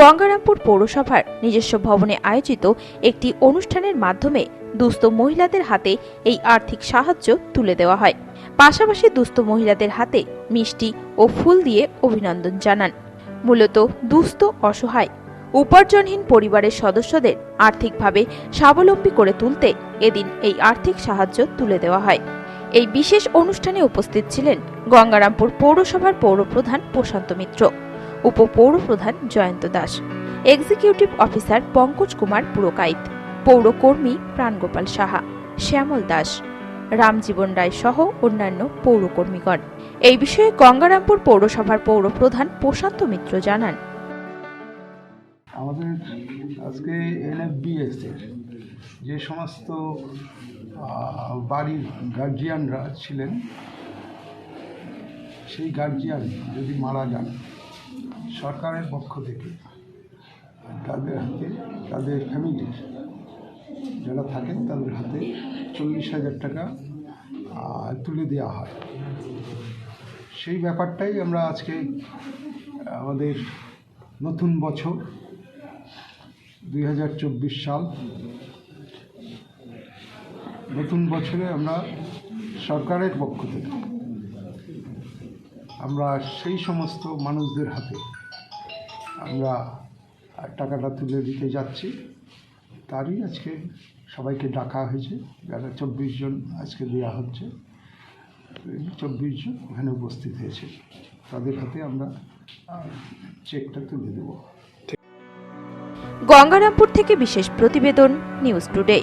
গঙ্গারামপুর পৌরসভার নিজস্ব ভবনে আয়োজিত একটি অনুষ্ঠানের মাধ্যমে দুস্থ মহিলাদের হাতে এই আর্থিক সাহায্য তুলে দেওয়া হয়। পাশাপাশি দুস্থ মহিলাদের হাতে মিষ্টি ও ফুল দিয়ে অভিনন্দন জানান। মূলত দুস্থ অসহায়, উপার্জনহীন পরিবারের সদস্যদের আর্থিকভাবে স্বাবলম্বী করে তুলতে এদিন এই আর্থিক সাহায্য তুলে দেওয়া হয়। এই বিশেষ অনুষ্ঠানে উপস্থিত ছিলেন গঙ্গারামপুর পৌরসভার পৌরপ্রধান প্রশান্ত মিত্র। উপপৌরপ্রধান Jayanta Das. Executive officer Pankaj Kumar Purkait. পৌরকর্মী Prangopal Saha, Shyamal Das. Ramjiban Roy সহ অন্যান্য পৌরকর্মীগণ। এই বিষয়ে গঙ্গারামপুর পৌরসভার পৌরপ্রধান প্রশান্ত মিত্র জানান। আমাদের আজকে এনএফবিএস যে সমস্ত বাড়ির গার্জিয়ানরা ছিলেন, সেই গার্জিয়ান যদি মারা যান সরকারের পক্ষ থেকে তাদের হাতে, তাদের ফ্যামিলির যারা থাকেন, তাদের হাতে চল্লিশ হাজার টাকা তুলে দেওয়া হয়। সেই ব্যাপারটাই আমরা আজকে, আমাদের নতুন বছর দুই হাজার চব্বিশ সাল, নতুন বছরে আমরা সরকারের পক্ষ থেকে আমরা সেই সমস্ত মানুষদের হাতে আমরা টাকাটা তুলে দিতে যাচ্ছি। তারই আজকে সবাইকে ডাকা হয়েছে। যারা চব্বিশ জন আজকে দেওয়া হচ্ছে চব্বিশ জন ওখানে উপস্থিত হয়েছে। তাদের হাতে আমরা চেকটা তুলে দেবো। গঙ্গারামপুর থেকে বিশেষ প্রতিবেদন, নিউজ টুডে।